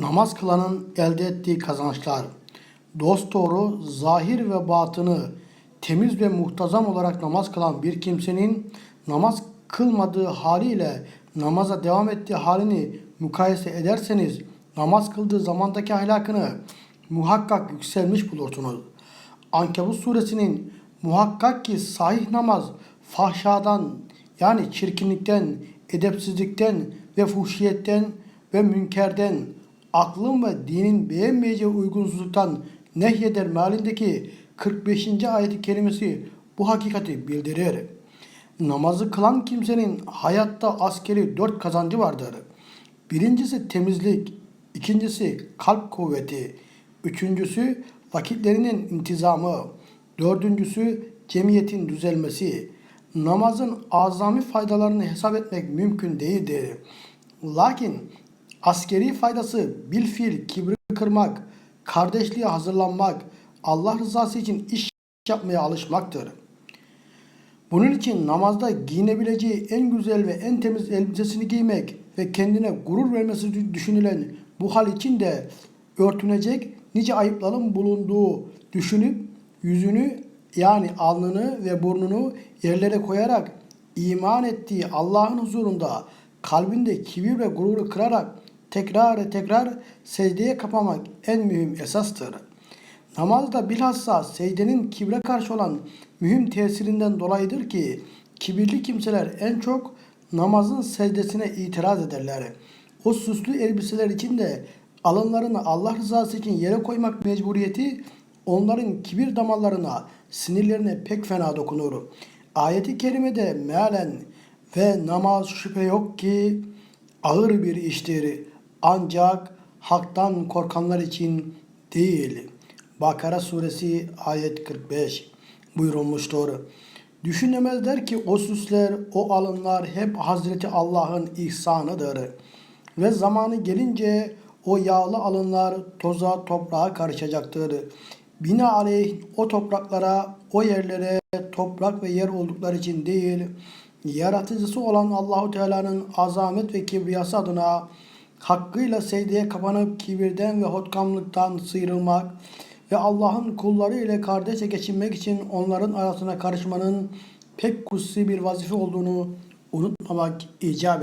Namaz kılanın elde ettiği kazançlar. Dosdoğru, zahir ve batını temiz ve muhtazam olarak namaz kılan bir kimsenin namaz kılmadığı haliyle namaza devam ettiği halini mukayese ederseniz namaz kıldığı zamandaki ahlakını muhakkak yükselmiş bulursunuz. Ankebut suresinin muhakkak ki sahih namaz fahşadan yani çirkinlikten, edepsizlikten ve fuhşiyetten ve münkerden, aklın ve dinin beğenmeyeceği uygunsuzluktan nehyeder mealindeki 45. ayeti kerimesi bu hakikati bildirir. Namazı kılan kimsenin hayatta askeri dört kazancı vardır. Birincisi temizlik, ikincisi kalp kuvveti, üçüncüsü vakitlerinin intizamı, dördüncüsü cemiyetin düzelmesi. Namazın azami faydalarını hesap etmek mümkün değildir. Lakin askeri faydası bilfil kibri kırmak, kardeşliğe hazırlanmak, Allah rızası için iş yapmaya alışmaktır. Bunun için namazda giyinebileceği en güzel ve en temiz elbisesini giymek ve kendine gurur vermesi düşünülen bu hal için de örtünecek nice ayıpların bulunduğu düşünüp yüzünü yani alnını ve burnunu yerlere koyarak iman ettiği Allah'ın huzurunda kalbinde kibir ve gururu kırarak tekrar tekrar secdeye kapamak en mühim esastır. Namazda bilhassa secdenin kibre karşı olan mühim tesirinden dolayıdır ki kibirli kimseler en çok namazın secdesine itiraz ederler. O süslü elbiseler içinde alınlarını Allah rızası için yere koymak mecburiyeti onların kibir damarlarına, sinirlerine pek fena dokunur. Ayeti kerimede mealen ve namaz şüphe yok ki ağır bir iştir ancak haktan korkanlar için değil. Bakara suresi ayet 45 buyurulmuştur. Düşünemezler ki o süsler, o alınlar hep Hazreti Allah'ın ihsanıdır. Ve zamanı gelince o yağlı alınlar toza toprağa karışacaktır. Binaenaleyh o topraklara, o yerlere toprak ve yer oldukları için değil, yaratıcısı olan Allahu Teala'nın azamet ve kibriyası adına hakkıyla secdeye kapanıp kibirden ve hotkamlıktan sıyrılmak ve Allah'ın kulları ile kardeşe geçinmek için onların arasına karışmanın pek kutsi bir vazife olduğunu unutmamak icap eder.